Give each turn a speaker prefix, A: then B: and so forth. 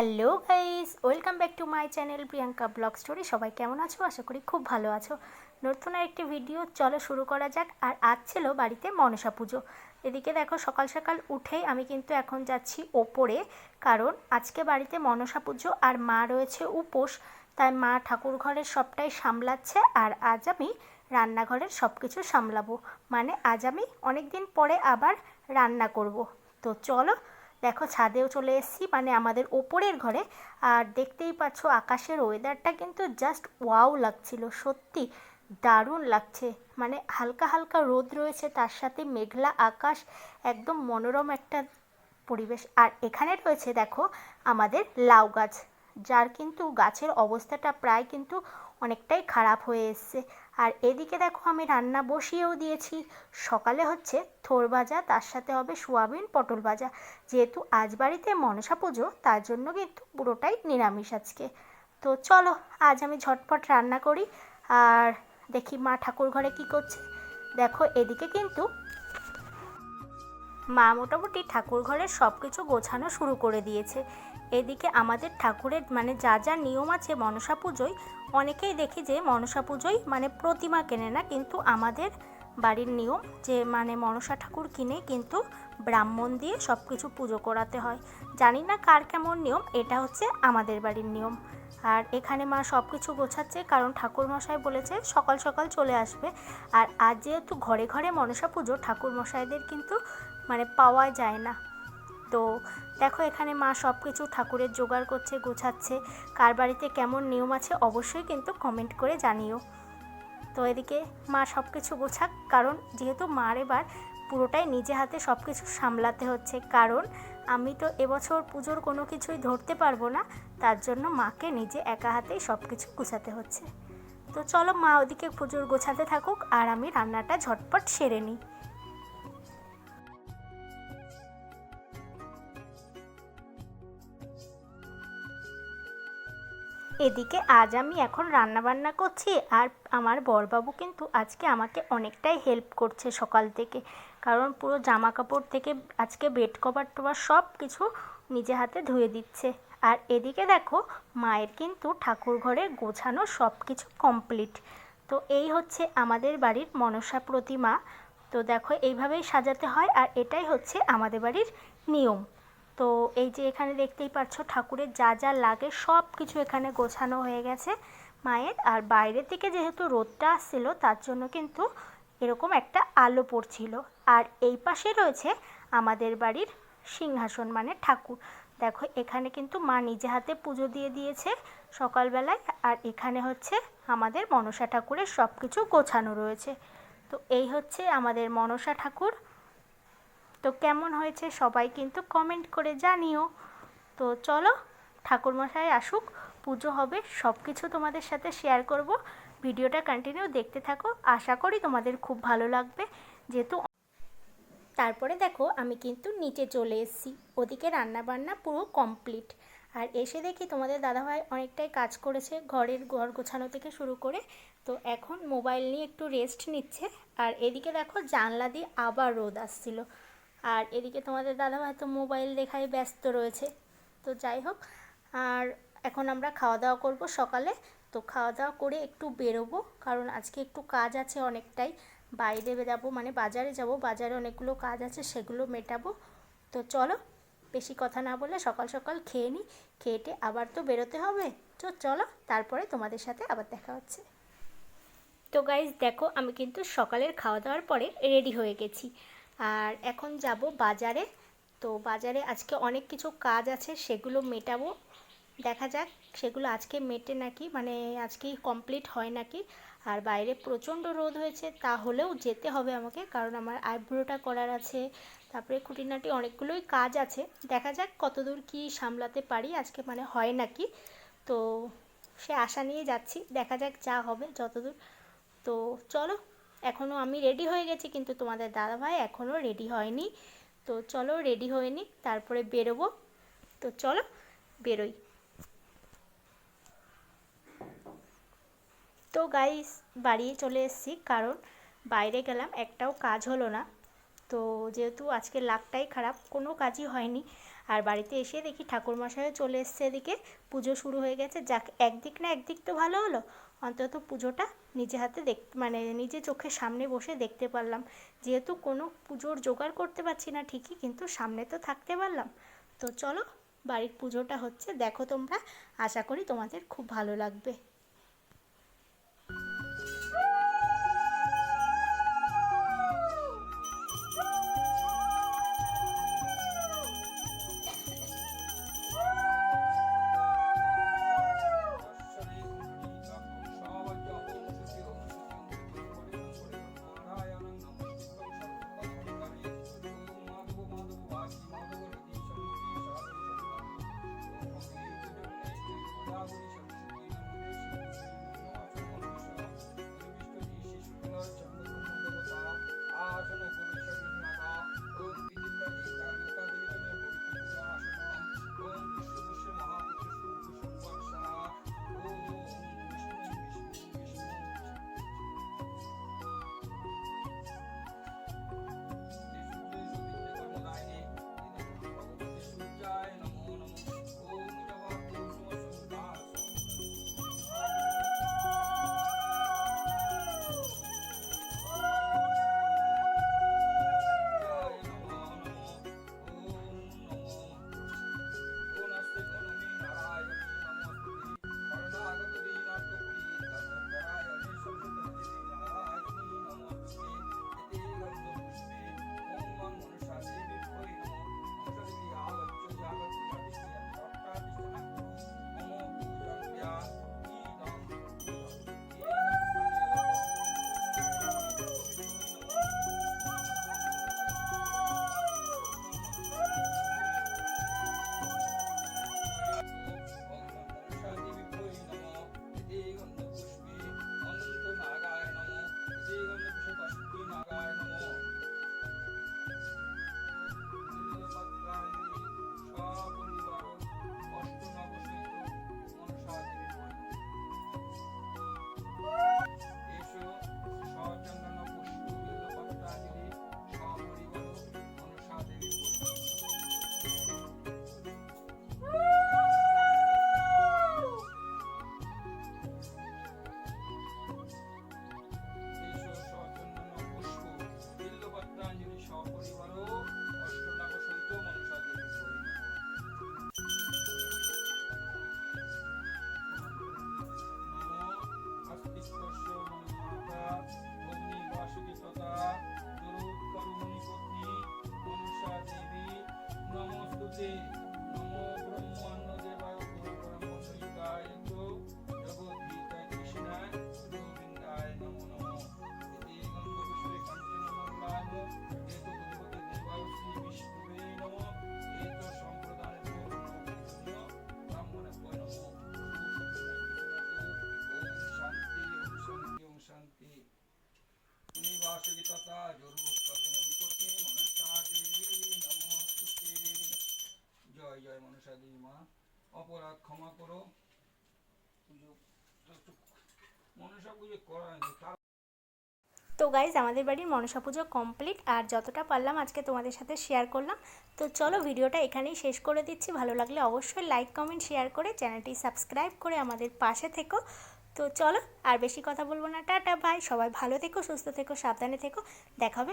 A: Hello guys, welcome back to my channel Priyanka blog story. সবাই কেমন আছো? আশা করি খুব ভালো আছো। নতুন একটি ভিডিও, চলো শুরু করা যাক। আর আজ ছিল বাড়িতে মনসা পুজো। এদিকে দেখো, সকাল সকাল উঠেই আমি কিন্তু এখন যাচ্ছি ওপরে, কারণ আজকে বাড়িতে মনসা পুজো আর মা রয়েছে উপোস। তাই মা ঠাকুর ঘরের সবটাই সামলাচ্ছে আর আজ আমি রান্নাঘরের সব কিছু সামলাবো। মানে আজ আমি অনেক দিন পরে আবার রান্না করব। তো চলো দেখো ছাদেও চলে এসেছি মানে আমাদের ওপরের ঘরে। আর দেখতেই পাচ্ছ আকাশের ওয়েদারটা কিন্তু জাস্ট ওয়াও লাগছিল, সত্যি দারুণ লাগছে। মানে হালকা হালকা রোদ রয়েছে, তার সাথে মেঘলা আকাশ, একদম মনোরম একটা পরিবেশ। আর এখানে রয়েছে দেখো আমাদের লাউ গাছ, যার কিন্তু গাছের অবস্থাটা প্রায় কিন্তু অনেকটাই খারাপ হয়ে এসছে। আর এদিকে দেখো আমি রান্না বসিয়েও দিয়েছি। সকালে হচ্ছে থোর ভাজা, তার সাথে হবে সোয়াবিন, পটল ভাজা। যেহেতু আজ বাড়িতে মনসা পুজো, তার জন্য কিন্তু পুরোটাই নিরামিষ আজকে। তো চলো, আজ আমি ঝটপট রান্না করি। আর দেখি মা ঠাকুর ঘরে কি করছে। দেখো, এদিকে কিন্তু মা মোটামুটি ঠাকুর ঘরের সব কিছু গোছানো শুরু করে দিয়েছে। এদিকে আমাদের ঠাকুরের মানে যা যা নিয়ম আছে মনসা পুজোয়, অনেকেই দেখি যে মনসা পুজোয় মানে প্রতিমা কেনে না, কিন্তু আমাদের বাড়ির নিয়ম যে মানে মনসা ঠাকুর কিনে কিন্তু ব্রাহ্মণ দিয়ে সব কিছু পুজো করাতে হয়। জানি না কার কেমন নিয়ম, এটা হচ্ছে আমাদের বাড়ির নিয়ম। আর এখানে মা সব কিছু গোছাচ্ছে, কারণ ঠাকুর মশাই বলেছে সকাল সকাল চলে আসবে। আর আজ যেহেতু ঘরে ঘরে মনসা পুজো ঠাকুর মশাইদের কিন্তু মানে পাওয়া যায় না। তো দেখো এখানে মা সব কিছু ঠাকুরের জোগাড় করছে, গোছাচ্ছে। কার বাড়িতে কেমন নিয়ম আছে অবশ্যই কিন্তু কমেন্ট করে জানিও। তো এদিকে মা সব কিছু গোছাক, কারণ যেহেতু মার এবার পুরোটাই নিজে হাতে সব কিছু সামলাতে হচ্ছে। কারণ আমি তো এবছর পুজোর কোনো কিছুই ধরতে পারব না, তার জন্য মাকে নিজে একা হাতেই সব কিছু গোছাতে হচ্ছে। তো চলো মা ওদিকে পুজোর গোছাতে থাকুক, আর আমি রান্নাটা ঝটপট সেরে নিই। এদিকে আজ আমি এখন রান্না বান্না করছি আর আমার বরবাবু কিন্তু আজকে আমাকে অনেকটাই হেল্প করছে সকাল থেকে। কারণ পুরো জামা কাপড় থেকে আজকে বেড কভার টভার সব কিছু নিজে হাতে ধুয়ে দিচ্ছে। আর এদিকে দেখো, মায়ের কিন্তু ঠাকুর ঘরে গোছানো সব কিছু কমপ্লিট তো এই হচ্ছে আমাদের বাড়ির মনসা প্রতিমা। তো দেখো, এইভাবেই সাজাতে হয় আর এটাই হচ্ছে আমাদের বাড়ির নিয়ম। তো এই যে এখানে দেখতেই পাচ্ছ ঠাকুরের যা যা লাগে সব কিছু এখানে গোছানো হয়ে গেছে মায়ের। আর বাইরে থেকে যেহেতু রোদটা আসছিল, তার জন্য কিন্তু এরকম একটা আলো পড়ছিল। আর এই পাশে রয়েছে আমাদের বাড়ির সিংহাসন মানে ঠাকুর। দেখো, এখানে কিন্তু মা নিজে হাতে পুজো দিয়ে দিয়েছে সকালবেলায়, আর এখানে হচ্ছে আমাদের মনসা ঠাকুরের সব কিছু গোছানো রয়েছে। তো এই হচ্ছে আমাদের মনসা ঠাকুর। তো কেমন হয়েছে সবাই কিন্তু কমেন্ট করে জানিও। তো চলো, ঠাকুরমশাই আসুক, পুজো হবে সব কিছু তোমাদের সাথে শেয়ার করব। ভিডিওটা কন্টিনিউ দেখতে থাকো, আশা করি তোমাদের খুব ভালো লাগবে। যেহেতু তারপরে দেখো, আমি কিন্তু নিচে চলে এসেছি। ওদিকে রান্না বান্না পুরো কমপ্লিট আর এসে দেখি তোমাদের দাদাভাই অনেকটাই কাজ করেছে, ঘরের ঘর গোছানো থেকে শুরু করে। তো এখন মোবাইল নিয়ে একটু রেস্ট নিচ্ছে। আর এদিকে দেখো, জানলা দিয়ে আবার রোদ আসছিল। আর এদিকে তোমাদের দাদাভাই তো মোবাইল দেখায় ব্যস্ত রয়েছে। তো যাই হোক, আর এখন আমরা খাওয়া দাওয়া করব সকালে। তো খাওয়া দাওয়া করে একটু বেরোবো, কারণ আজকে একটু কাজ আছে অনেকটাই। বাইরে যাব মানে বাজারে যাব, বাজারে অনেকগুলো কাজ আছে, সেগুলো মেটাবো। তো চলো, বেশি কথা না বলে সকাল সকাল খেয়ে নিই খেয়েটে আবার তো বেরোতে হবে। তো চলো, তারপরে তোমাদের সাথে আবার দেখা হচ্ছে। তো গাইজ দেখো, আমি কিন্তু সকালের খাওয়া দাওয়ার পরে রেডি হয়ে গেছি। আর এখন যাব বাজারে। তো বাজারে আজকে অনেক কিছু কাজ আছে, সেগুলো মেটাবো। দেখা যাক, সেগুলো আজকে মেটে নাকি মানে আজকেই কমপ্লিট হয় নাকি। আর বাইরে প্রচণ্ড রোদ হয়েছে, তাহলেও যেতে হবে আমাকে, কারণ আমার আইব্রোটা করার আছে। তারপরে খুঁটিনাটি অনেকগুলোই কাজ আছে। দেখা যাক কতদূর কি সামলাতে পারি, আজকে মানে হয় নাকি। তো সে আশা নিয়ে যাচ্ছি, দেখা যাক যা হবে যতদূর। তো চলো এখনও আমি রেডি হয়ে গেছি, কিন্তু তোমাদের দাদাভাই এখনও রেডি হয়নি। তো চলো রেডি হয়ে নি তারপরে বেরোবো। তো চলো, বেরোই। তো গাইস বাড়ি চলে এসেছি, কারণ বাইরে গেলাম, একটাও কাজ হলো না। তো যেহেতু আজকে লাকটাই খারাপ, কোনো কাজই হয়নি।
B: আর বাড়িতে এসে দেখি ঠাকুরমশাইও চলে এসছে এদিকে। পুজো শুরু হয়ে গেছে, যাক, একদিক না একদিক তো ভালো হলো। অন্তত পুজোটা নিজে হাতে দেখ মানে নিজে চোখের সামনে বসে দেখতে পারলাম। যেহেতু কোনো পুজোর জোগাড় করতে পারছি না ঠিকই, কিন্তু সামনে তো থাকতে পারলাম। তো চলো, বাড়ির পুজোটা হচ্ছে, দেখো তোমরা। আশা করি তোমাদের খুব ভালো লাগবে।
A: নমস্তুতে নমো ব্রহ্মাণ্ড দেবায় গুরু ব্রহ্মসহিতায় জগদ্গীতায় কৃষ্ণায় গোবিন্দায় নমো নমো। শান্তি শান্তি শান্তি। জয় জয় মনসা দেবী মা। অপরাধ ক্ষমা করো। পুজো মনসা পুজো করা হয়নি
B: তো গাইজ আমাদের বাড়ির মনসা পুজো কমপ্লিট আর যতটা পারলাম আজকে তোমাদের সাথে শেয়ার করলাম। তো চলো ভিডিওটা এখানেই শেষ করে দিচ্ছি। ভালো লাগলে অবশ্যই লাইক কমেন্ট শেয়ার করে চ্যানেলটি সাবস্ক্রাইব করে আমাদের পাশে থেকো। তো চলো, আর বেশি কথা বলব না। টাটা ভাই সবাই ভালো থেকো, সুস্থ থেকো, সাবধানে থেকো। দেখা হবে